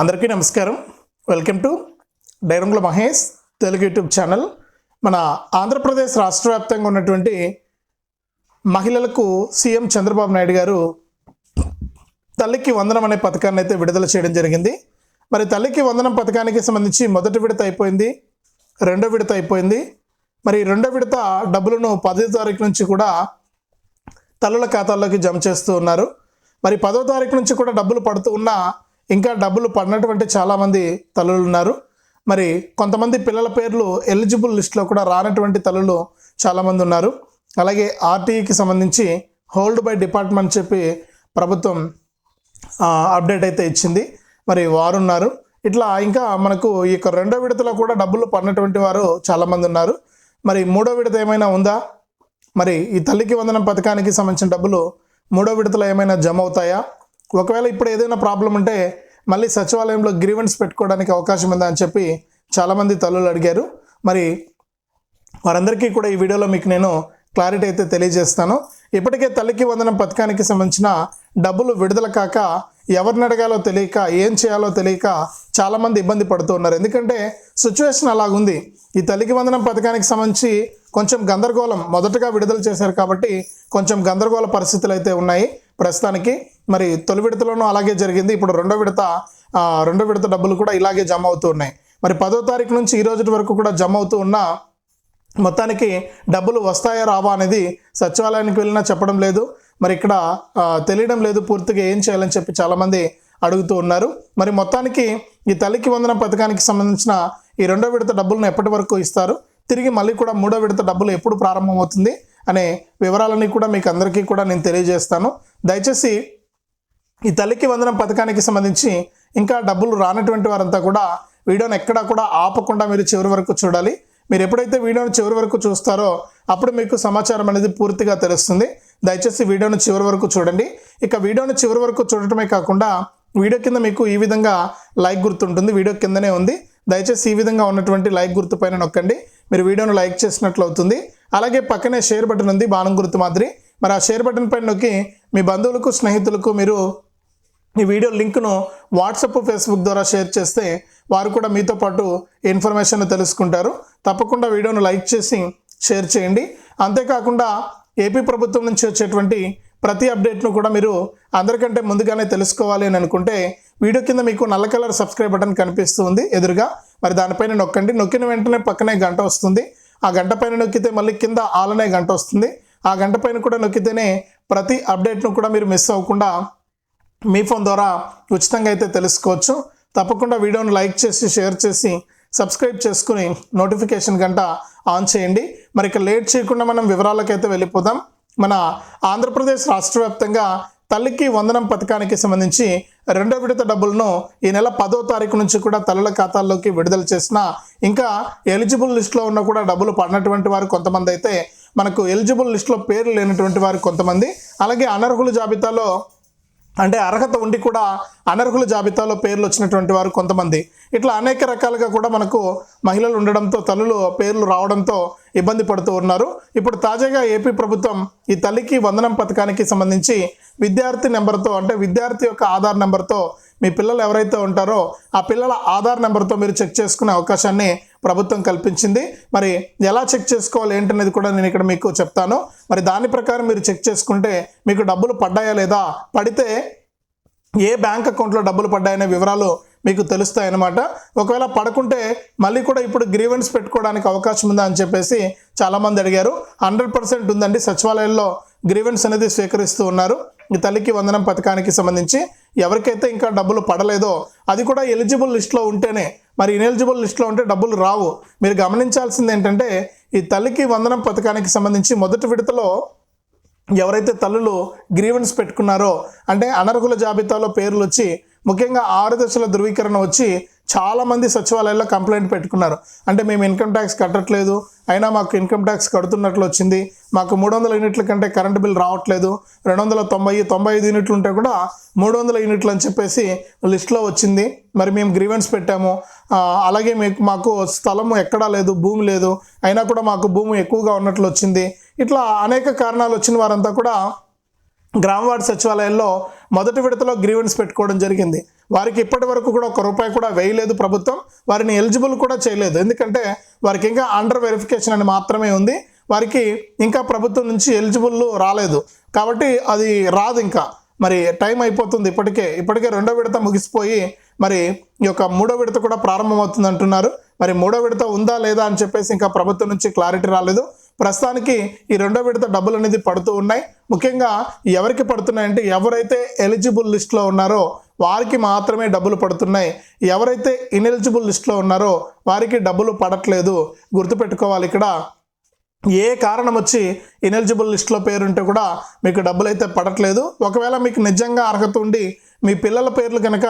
అందరికీ నమస్కారం. Welcome to Dairangula Mahesh Telugu YouTube channel. మన ఆంధ్రప్రదేశ్ రాష్ట్ర వ్యాప్తంగా ఉన్నటువంటి మహిళలకు సీఎం చంద్రబాబు నాయుడు గారు తల్లికి వందనం అనే పథకాన్ని అయితే విడుదల చేయడం జరిగింది. మరి తల్లికి వందనం పథకానికి సంబంధించి మొదటి విడత అయిపోయింది రెండో విడత అయిపోయింది. మరి రెండో విడత డబ్బులను పదో తారీఖు నుంచి కూడా తల్లుల ఖాతాల్లోకి జమ చేస్తూ ఉన్నారు. మరి పదో తారీఖు నుంచి కూడా డబ్బులు పడుతూ ఉన్నా ఇంకా డబ్బులు పడినటువంటి చాలామంది తల్లులు ఉన్నారు. మరి కొంతమంది పిల్లల పేర్లు ఎలిజిబుల్ లిస్ట్లో కూడా రానటువంటి తల్లులు చాలామంది ఉన్నారు. అలాగే ఆర్టీఈకి సంబంధించి హోల్డ్ బై డిపార్ట్మెంట్ చెప్పి ప్రభుత్వం అప్డేట్ అయితే ఇచ్చింది. మరి వారు ఉన్నారు. ఇట్లా ఇంకా మనకు ఈ యొక్క రెండో విడతలో కూడా డబ్బులు పడినటువంటి వారు చాలామంది ఉన్నారు. మరి మూడో విడత ఏమైనా ఉందా? మరి ఈ తల్లికి వందనం పథకానికి సంబంధించిన డబ్బులు మూడో విడతలో ఏమైనా జమ అవుతాయా? ఒకవేళ ఇప్పుడు ఏదైనా ప్రాబ్లం ఉంటే మళ్ళీ సచివాలయంలో గ్రీవెన్స్ పెట్టుకోవడానికి అవకాశం ఉందా అని చెప్పి చాలామంది తల్లులు అడిగారు. మరి వారందరికీ కూడా ఈ వీడియోలో మీకు నేను క్లారిటీ అయితే తెలియజేస్తాను. ఇప్పటికే తల్లికి వందనం పథకానికి సంబంధించిన డబ్బులు విడుదల కాక ఎవరిని అడగాలో తెలియక ఏం చేయాలో తెలియక చాలామంది ఇబ్బంది పడుతూ ఉన్నారు. ఎందుకంటే సిచ్యువేషన్ అలాగుంది. ఈ తల్లికి వందనం పథకానికి సంబంధించి కొంచెం గందరగోళం మొదటగా విడుదల చేశారు కాబట్టి కొంచెం గందరగోళ పరిస్థితులు అయితే ఉన్నాయి. ప్రస్తుతానికి మరి తొలి విడతలోనూ అలాగే జరిగింది. ఇప్పుడు రెండో విడత రెండో విడత డబ్బులు కూడా ఇలాగే జమ అవుతూ ఉన్నాయి. మరి పదో తారీఖు నుంచి ఈ రోజు వరకు కూడా జమ అవుతూ ఉన్నా మొత్తానికి డబ్బులు వస్తాయా రావా అనేది సచివాలయానికి వెళ్ళినా చెప్పడం లేదు. మరి ఇక్కడ తెలియడం లేదు పూర్తిగా ఏం చేయాలని చెప్పి చాలామంది అడుగుతూ ఉన్నారు. మరి మొత్తానికి ఈ తల్లికి వందన పథకానికి సంబంధించిన ఈ రెండో విడత డబ్బులను ఎప్పటి వరకు ఇస్తారు? తిరిగి మళ్ళీ కూడా మూడో విడత డబ్బులు ఎప్పుడు ప్రారంభమవుతుంది? అనే వివరాలన్నీ కూడా మీకు అందరికీ కూడా నేను తెలియజేస్తాను. దయచేసి ఈ తల్లికి వందనం పథకానికి సంబంధించి ఇంకా డబ్బులు రానటువంటి వారంతా కూడా వీడియోని ఎక్కడా కూడా ఆపకుండా మీరు చివరి వరకు చూడాలి. మీరు ఎప్పుడైతే వీడియోని చివరి వరకు చూస్తారో అప్పుడు మీకు సమాచారం అనేది పూర్తిగా తెలుస్తుంది. దయచేసి వీడియోను చివరి వరకు చూడండి. ఇక వీడియోను చివరి వరకు చూడటమే కాకుండా వీడియో కింద మీకు ఈ విధంగా లైక్ గుర్తు ఉంటుంది వీడియో కిందనే ఉంది. దయచేసి ఈ విధంగా ఉన్నటువంటి లైక్ గుర్తు పైన నొక్కండి. మీరు వీడియోను లైక్ చేసినట్లు అవుతుంది అలాగే పక్కనే షేర్ బటన్ ఉంది. బాణం గుర్తు మాదిరి. మరి ఆ షేర్ బటన్ పైన నొక్కి మీ బంధువులకు స్నేహితులకు మీరు ఈ వీడియో లింక్ను వాట్సాప్ ఫేస్బుక్ ద్వారా షేర్ చేస్తే వారు కూడా మీతో పాటు ఇన్ఫర్మేషన్ తెలుసుకుంటారు. తప్పకుండా వీడియోను లైక్ చేసి షేర్ చేయండి. అంతేకాకుండా ఏపీ ప్రభుత్వం నుంచి వచ్చేటువంటి ప్రతి అప్డేట్ను కూడా మీరు అందరికంటే ముందుగానే తెలుసుకోవాలి అని అనుకుంటే వీడియో కింద మీకు నల్ల కలర్ సబ్స్క్రైబ్ బటన్ కనిపిస్తుంది ఎదురుగా. మరి దానిపైన నొక్కండి. నొక్కిన వెంటనే పక్కనే గంట వస్తుంది. ఆ గంట పైన నొక్కితే మళ్ళీ కింద ఆలనే గంట వస్తుంది. ఆ గంట పైన కూడా నొక్కితేనే ప్రతి అప్డేట్ను కూడా మీరు మిస్ అవ్వకుండా మీ ఫోన్ ద్వారా ఉచితంగా అయితే తెలుసుకోవచ్చు. తప్పకుండా వీడియోను లైక్ చేసి షేర్ చేసి సబ్స్క్రైబ్ చేసుకుని నోటిఫికేషన్ గంట ఆన్ చేయండి. మరి ఇక లేట్ చేయకుండా మనం వివరాలకైతే వెళ్ళిపోదాం. మన ఆంధ్రప్రదేశ్ రాష్ట్ర వ్యాప్తంగా తల్లికి వందనం పథకానికి సంబంధించి రెండో విడత డబ్బులను ఈ నెల పదో తారీఖు నుంచి కూడా తల్లుల ఖాతాల్లోకి విడుదల చేసిన ఇంకా ఎలిజిబుల్ లిస్ట్లో ఉన్న కూడా డబ్బులు పడినటువంటి వారు కొంతమంది అయితే మనకు ఎలిజిబుల్ లిస్ట్లో పేరు లేనటువంటి వారు కొంతమంది. అలాగే అనర్హుల జాబితాలో అంటే అర్హత ఉండి కూడా అనర్హుల జాబితాలో పేర్లు వచ్చినటువంటి వారు కొంతమంది. ఇట్లా అనేక రకాలుగా కూడా మనకు మహిళలు ఉండడంతో తల్లులు పేర్లు రావడంతో ఇబ్బంది పడుతూ ఉన్నారు. ఇప్పుడు తాజాగా ఏపీ ప్రభుత్వం ఈ తల్లికి వందనం పథకానికి సంబంధించి విద్యార్థి నెంబర్తో అంటే విద్యార్థి యొక్క ఆధార్ నెంబర్తో మీ పిల్లలు ఎవరైతే ఉంటారో ఆ పిల్లల ఆధార్ నెంబర్తో మీరు చెక్ చేసుకునే అవకాశాన్ని ప్రభుత్వం కల్పించింది. మరి ఎలా చెక్ చేసుకోవాలి ఏంటనేది కూడా నేను ఇక్కడ మీకు చెప్తాను. మరి దాని ప్రకారం మీరు చెక్ చేసుకుంటే మీకు డబ్బులు పడ్డాయా లేదా? పడితే ఏ బ్యాంక్ అకౌంట్లో డబ్బులు పడ్డాయనే వివరాలు మీకు తెలుస్తాయన్నమాట. ఒకవేళ పడకుంటే మళ్ళీ కూడా ఇప్పుడు గ్రీవెన్స్ పెట్టుకోవడానికి అవకాశం ఉందా అని చెప్పేసి చాలామంది అడిగారు. హండ్రెడ్ పర్సెంట్ ఉందండి. సచివాలయంలో గ్రీవెన్స్ అనేది స్వీకరిస్తూ ఉన్నారు. ఈ తల్లికి వందనం పథకానికి సంబంధించి ఎవరికైతే ఇంకా డబ్బులు పడలేదో అది కూడా ఎలిజిబుల్ లిస్ట్లో ఉంటేనే. మరి ఇనెలిజిబుల్ లిస్ట్లో ఉంటే డబ్బులు రావు. మీరు గమనించాల్సింది ఏంటంటే ఈ తల్లికి వందనం పథకానికి సంబంధించి మొదటి విడతలో ఎవరైతే తల్లులు గ్రీవెన్స్ పెట్టుకున్నారో అంటే అనర్హుల జాబితాలో పేర్లు వచ్చి ముఖ్యంగా ఆరు దశల ధృవీకరణ వచ్చి చాలామంది సచివాలయాల్లో కంప్లైంట్ పెట్టుకున్నారు. అంటే మేము ఇన్కమ్ ట్యాక్స్ కట్టట్లేదు అయినా మాకు ఇన్కమ్ ట్యాక్స్ కడుతున్నట్లు వచ్చింది. మాకు మూడు వందల యూనిట్ల కంటే కరెంట్ బిల్ రావట్లేదు. రెండు వందల తొంభై తొంభై ఐదు యూనిట్లు ఉంటే కూడా మూడు వందల యూనిట్లు అని చెప్పేసి లిస్ట్లో వచ్చింది. మరి మేము గ్రీవెన్స్ పెట్టాము. అలాగే మీకు మాకు స్థలము ఎక్కడా లేదు భూమి లేదు. అయినా కూడా మాకు భూమి ఎక్కువగా ఉన్నట్లు వచ్చింది. ఇట్లా అనేక కారణాలు వచ్చిన వారంతా కూడా గ్రామ సచివాలయాల్లో మొదటి విడతలో గ్రీవెన్స్ పెట్టుకోవడం జరిగింది. వారికి ఇప్పటి వరకు కూడా ఒక రూపాయి కూడా వేయలేదు ప్రభుత్వం. వారిని ఎలిజిబుల్ కూడా చేయలేదు. ఎందుకంటే వారికి ఇంకా అండర్ వెరిఫికేషన్ అని మాత్రమే ఉంది. వారికి ఇంకా ప్రభుత్వం నుంచి ఎలిజిబుల్ రాలేదు. కాబట్టి అది రాదు ఇంకా. మరి టైం అయిపోతుంది ఇప్పటికే. ఇప్పటికే రెండో విడత ముగిసిపోయి మరి ఈ యొక్క మూడో విడత కూడా ప్రారంభమవుతుంది అంటున్నారు. మరి మూడో విడత ఉందా లేదా అని చెప్పేసి ఇంకా ప్రభుత్వం నుంచి క్లారిటీ రాలేదు. ప్రస్తుతానికి ఈ రెండో విడత డబ్బులు అనేది పడుతూ ఉన్నాయి. ముఖ్యంగా ఎవరికి పడుతున్నాయంటే ఎవరైతే ఎలిజిబుల్ లిస్ట్లో ఉన్నారో వారికి మాత్రమే డబ్బులు పడుతున్నాయి. ఎవరైతే ఇన్ఎలిజిబుల్ లిస్ట్లో ఉన్నారో వారికి డబ్బులు పడట్లేదు. గుర్తుపెట్టుకోవాలి ఇక్కడ. ఏ కారణం వచ్చి ఇనెలిజిబుల్ లిస్ట్లో పేరుంటే కూడా మీకు డబ్బులు అయితే పడట్లేదు. ఒకవేళ మీకు నిజంగా అర్హత ఉండి మీ పిల్లల పేర్లు కనుక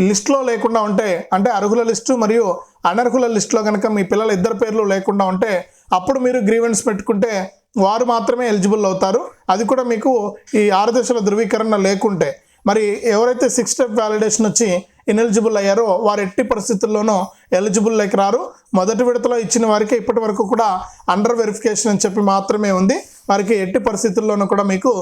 లిస్ట్లో లేకుండా ఉంటే అంటే అర్హుల లిస్టు మరియు అనర్హుల లిస్టులో కనుక మీ పిల్లల ఇద్దరు పేర్లు లేకుండా ఉంటే అప్పుడు మీరు గ్రీవెన్స్ పెట్టుకుంటే వారు మాత్రమే ఎలిజిబుల్ అవుతారు. అది కూడా మీకు ఈ ఆరు దశల ధృవీకరణ లేకుంటే. మరి ఎవరైతే సిక్స్ స్టెప్ వ్యాలిడేషన్ వచ్చి ఇనెలిజిబుల్ అయ్యారో వారు ఎట్టి పరిస్థితుల్లోనూ ఎలిజిబుల్ లేక రారు. మొదటి విడతలో ఇచ్చిన వారికి ఇప్పటి వరకు కూడా అండర్ వెరిఫికేషన్ అని చెప్పి మాత్రమే ఉంది. వారికి ఎట్టి పరిస్థితుల్లోనూ కూడా మీకు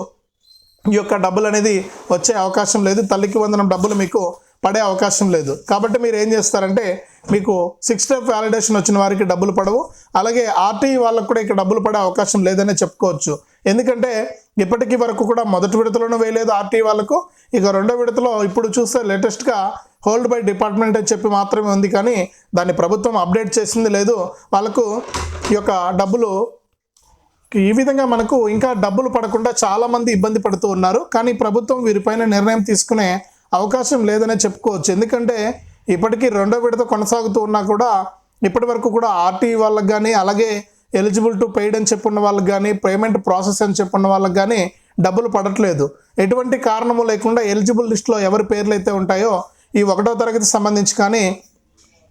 ఈ యొక్క డబ్బులు అనేది వచ్చే అవకాశం లేదు. తల్లికి వందనం డబ్బులు మీకు పడే అవకాశం లేదు. కాబట్టి మీరు ఏం చేస్తారంటే మీకు సిక్స్ స్టెప్ వ్యాలిడేషన్ వచ్చిన వారికి డబ్బులు పడవు. అలాగే ఆర్టీఈ వాళ్ళకు కూడా ఇక్కడ డబ్బులు పడే అవకాశం లేదనే చెప్పుకోవచ్చు. ఎందుకంటే ఇప్పటికీ వరకు కూడా మొదటి విడతలోనూ వేయలేదు ఆర్టీఈ వాళ్ళకు. ఇక రెండో విడతలో ఇప్పుడు చూస్తే లేటెస్ట్గా హోల్డ్ బై డిపార్ట్మెంట్ అని చెప్పి మాత్రమే ఉంది కానీ దాన్ని ప్రభుత్వం అప్డేట్ చేసింది లేదు. వాళ్ళకు ఈ యొక్క డబ్బులు ఈ విధంగా మనకు ఇంకా డబ్బులు పడకుండా చాలామంది ఇబ్బంది పడుతూ ఉన్నారు. కానీ ప్రభుత్వం వీరిపైన నిర్ణయం తీసుకునే అవకాశం లేదనే చెప్పుకోవచ్చు. ఎందుకంటే ఇప్పటికీ రెండో విడత కొనసాగుతూ ఉన్నా కూడా ఇప్పటి వరకు కూడా ఆర్టీ వాళ్ళకి కానీ అలాగే ఎలిజిబుల్ టు పెయిడ్ అని చెప్పున్న వాళ్ళకి కానీ పేమెంట్ ప్రాసెస్ అని చెప్పున్న వాళ్ళకి కానీ డబ్బులు పడట్లేదు. ఎటువంటి కారణము లేకుండా ఎలిజిబుల్ లిస్ట్లో ఎవరి పేర్లు అయితే ఉంటాయో ఈ ఒకటో తరగతి సంబంధించి కానీ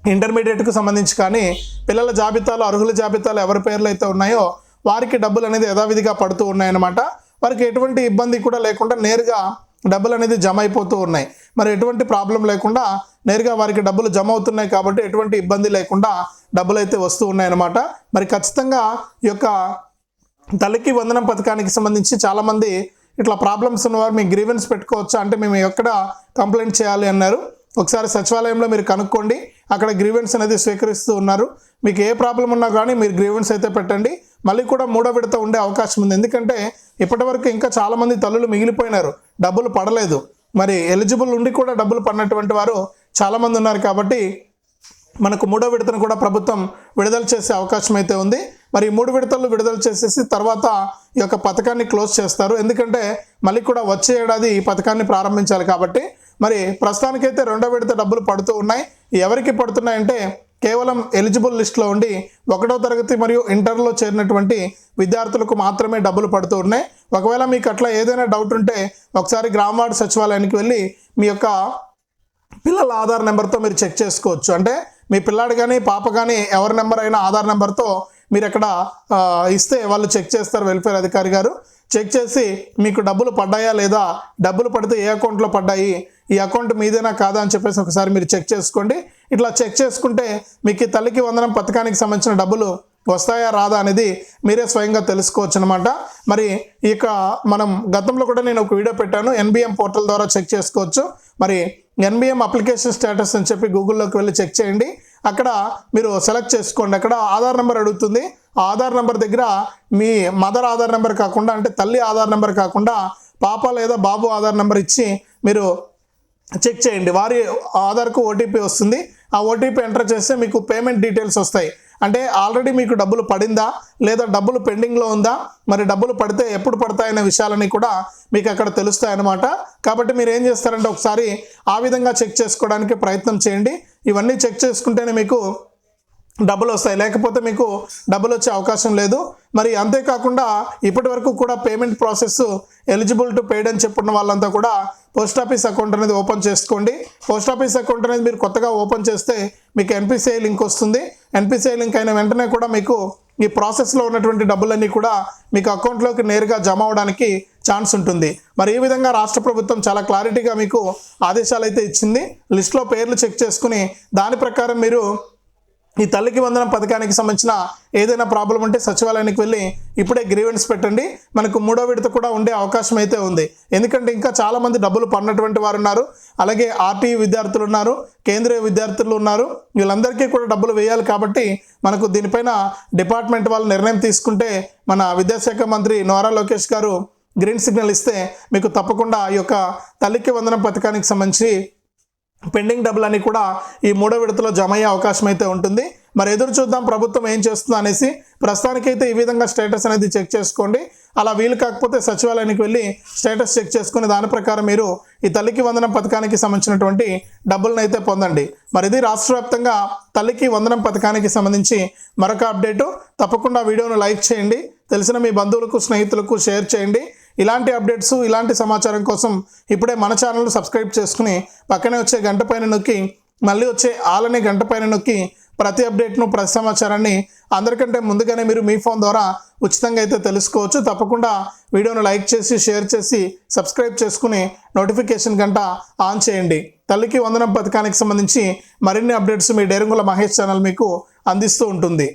ఇంటర్మీడియట్కు సంబంధించి కానీ పిల్లల జాబితాలో అర్హుల జాబితాలో ఎవరి పేర్లు అయితే ఉన్నాయో వారికి డబ్బులు అనేది యథావిధిగా పడుతూ ఉన్నాయన్నమాట. వారికి ఎటువంటి ఇబ్బంది కూడా లేకుండా నేరుగా డబ్బులు అనేది జమ అయిపోతూ ఉన్నాయి. మరి ఎటువంటి ప్రాబ్లం లేకుండా నేరుగా వారికి డబ్బులు జమ అవుతున్నాయి కాబట్టి ఎటువంటి ఇబ్బంది లేకుండా డబ్బులు అయితే వస్తూ ఉన్నాయన్నమాట. మరి ఖచ్చితంగా ఈ యొక్క తల్లికి వందనం పథకానికి సంబంధించి చాలామంది ఇట్లా ప్రాబ్లమ్స్ ఉన్నవారు మీ గ్రీవెన్స్ పెట్టుకోవచ్చా? అంటే మేము ఎక్కడ కంప్లైంట్ చేయాలి అన్నారు. ఒకసారి సచివాలయంలో మీరు కనుక్కోండి. అక్కడ గ్రీవెన్స్ అనేది స్వీకరిస్తూ ఉన్నారు. మీకు ఏ ప్రాబ్లం ఉన్నా కానీ మీరు గ్రీవెన్స్ అయితే పెట్టండి. మళ్ళీ కూడా మూడో విడత ఉండే అవకాశం ఉంది. ఎందుకంటే ఇప్పటివరకు ఇంకా చాలామంది తల్లులు మిగిలిపోయినారు. డబ్బులు పడలేదు. మరి ఎలిజిబుల్ ఉండి కూడా డబ్బులు పడినటువంటి వారు చాలామంది ఉన్నారు కాబట్టి మనకు మూడో విడతను కూడా ప్రభుత్వం విడుదల చేసే అవకాశం అయితే ఉంది. మరి మూడు విడతలు విడుదల చేసేసి తర్వాత ఈ యొక్క పథకాన్ని క్లోజ్ చేస్తారు. ఎందుకంటే మళ్ళీ కూడా వచ్చే ఏడాది ఈ పథకాన్ని ప్రారంభించాలి కాబట్టి మరి ప్రస్తుతానికైతే రెండో విడత డబ్బులు పడుతూ ఉన్నాయి. ఎవరికి పడుతున్నాయంటే కేవలం ఎలిజిబుల్ లిస్ట్లో ఉండి ఒకటో తరగతి మరియు ఇంటర్లో చేరినటువంటి విద్యార్థులకు మాత్రమే డబ్బులు పడుతూ ఉన్నాయి. ఒకవేళ మీకు అట్లా ఏదైనా డౌట్ ఉంటే ఒకసారి గ్రామ వార్డు సచివాలయానికి వెళ్ళి మీ యొక్క పిల్లల ఆధార్ నెంబర్తో మీరు చెక్ చేసుకోవచ్చు. అంటే మీ పిల్లాడు కానీ పాప కానీ ఎవరి నెంబర్ అయినా ఆధార్ నెంబర్తో మీరు అక్కడ ఇస్తే వాళ్ళు చెక్ చేస్తారు వెల్ఫేర్ అధికారి గారు. చెక్ చేసి మీకు డబ్బులు పడ్డాయా లేదా డబ్బులు పడితే ఏ అకౌంట్లో పడ్డాయి ఈ అకౌంట్ మీదేనా కాదా అని చెప్పేసి ఒకసారి మీరు చెక్ చేసుకోండి. ఇట్లా చెక్ చేసుకుంటే మీకు ఈ తల్లికి వందనం పథకానికి సంబంధించిన డబ్బులు వస్తాయా రాదా అనేది మీరే స్వయంగా తెలుసుకోవచ్చు అనమాట మరి ఇక మనం గతంలో కూడా నేను ఒక వీడియో పెట్టాను. ఎన్బిఎం పోర్టల్ ద్వారా చెక్ చేసుకోవచ్చు. మరి ఎన్బిఎం అప్లికేషన్ స్టేటస్ అని చెప్పి గూగుల్లోకి వెళ్ళి చెక్ చేయండి. అక్కడ మీరు సెలెక్ట్ చేసుకోండి. అక్కడ ఆధార్ నెంబర్ అడుగుతుంది. ఆ ఆధార్ నెంబర్ దగ్గర మీ మదర్ ఆధార్ నెంబర్ కాకుండా అంటే తల్లి ఆధార్ నెంబర్ కాకుండా పాప లేదా బాబు ఆధార్ నెంబర్ ఇచ్చి మీరు చెక్ చేయండి. వారి ఆధార్కు ఓటీపీ వస్తుంది. ఆ ఓటీపీ ఎంటర్ చేస్తే మీకు పేమెంట్ డీటెయిల్స్ వస్తాయి. అంటే ఆల్రెడీ మీకు డబ్బులు పడిందా? లేదా డబ్బులు పెండింగ్లో ఉందా? మరి డబ్బులు పడితే ఎప్పుడు పడతాయనే విషయాలని కూడా మీకు అక్కడ తెలుస్తాయి అన్నమాట కాబట్టి మీరు ఏం చేస్తారంటే ఒకసారి ఆ విధంగా చెక్ చేసుకోవడానికి ప్రయత్నం చేయండి. ఇవన్నీ చెక్ చేసుకుంటేనే మీకు డబ్బులు వస్తాయి. లేకపోతే మీకు డబ్బులు వచ్చే అవకాశం లేదు. మరి అంతేకాకుండా ఇప్పటి వరకు కూడా payment process eligible to paid అని చెప్పున్న వాళ్ళంతా కూడా పోస్ట్ ఆఫీస్ అకౌంట్ అనేది ఓపెన్ చేసుకోండి. పోస్ట్ ఆఫీస్ అకౌంట్ అనేది మీరు కొత్తగా ఓపెన్ చేస్తే మీకు ఎన్పిసిఐ లింక్ వస్తుంది. ఎన్పిసిఐ లింక్ అయిన వెంటనే కూడా మీకు ఈ ప్రాసెస్లో ఉన్నటువంటి డబ్బులన్నీ కూడా మీకు అకౌంట్లోకి నేరుగా జమ అవడానికి ఛాన్స్ ఉంటుంది. మరి ఈ విధంగా రాష్ట్ర ప్రభుత్వం చాలా క్లారిటీగా మీకు ఆదేశాలు అయితే ఇచ్చింది. లిస్ట్లో పేర్లు చెక్ చేసుకుని దాని ప్రకారం మీరు ఈ తల్లికి వందనం పథకానికి సంబంధించిన ఏదైనా ప్రాబ్లం ఉంటే సచివాలయానికి వెళ్ళి ఇప్పుడే గ్రీవెన్స్ పెట్టండి. మనకు మూడో విడత కూడా ఉండే అవకాశం అయితే ఉంది. ఎందుకంటే ఇంకా చాలామంది డబ్బులు పడినటువంటి వారు ఉన్నారు. అలాగే ఆర్టీ విద్యార్థులు ఉన్నారు కేంద్రీయ విద్యార్థులు ఉన్నారు. వీళ్ళందరికీ కూడా డబ్బులు వేయాలి కాబట్టి మనకు దీనిపైన డిపార్ట్మెంట్ వాళ్ళు నిర్ణయం తీసుకుంటే మన విద్యాశాఖ మంత్రి నోరా లోకేష్ గారు గ్రీన్ సిగ్నల్ ఇస్తే మీకు తప్పకుండా ఈ యొక్క తల్లికి వందనం పథకానికి సంబంధించి పెండింగ్ డబ్బులన్నీ కూడా ఈ మూడో విడతలో జమ అయ్యే అవకాశం అయితే ఉంటుంది. మరి ఎదురు చూద్దాం ప్రభుత్వం ఏం చేస్తుంది అనేసి. ప్రస్తుతానికైతే ఈ విధంగా స్టేటస్ అనేది చెక్ చేసుకోండి. అలా వీలు కాకపోతే సచివాలయానికి వెళ్ళి స్టేటస్ చెక్ చేసుకుని దాని ప్రకారం మీరు ఈ తల్లికి వందనం పథకానికి సంబంధించినటువంటి డబ్బులను అయితే పొందండి. మరి ఇది రాష్ట్ర వ్యాప్తంగా తల్లికి వందనం పథకానికి సంబంధించి మరొక అప్డేటు. తప్పకుండా వీడియోను లైక్ చేయండి. తెలిసిన మీ బంధువులకు స్నేహితులకు షేర్ చేయండి. ఇలాంటి అప్డేట్స్ ఇలాంటి సమాచారం కోసం ఇప్పుడే మన ఛానల్ సబ్స్క్రైబ్ చేసుకుని పక్కనే వచ్చే గంట పైన నొక్కి మళ్ళీ వచ్చే ఆలనే గంట పైన నొక్కి ప్రతి అప్డేట్ను ప్రతి సమాచారాన్ని అందరికంటే ముందుగానే మీరు మీ ఫోన్ ద్వారా ఉచితంగా అయితే తెలుసుకోవచ్చు. తప్పకుండా వీడియోను లైక్ చేసి షేర్ చేసి సబ్స్క్రైబ్ చేసుకుని నోటిఫికేషన్ గంట ఆన్ చేయండి. తల్లికి వందనం పథకానికి సంబంధించి మరిన్ని అప్డేట్స్ మీ డేరంగుల మహేష్ ఛానల్ మీకు అందిస్తూ ఉంటుంది.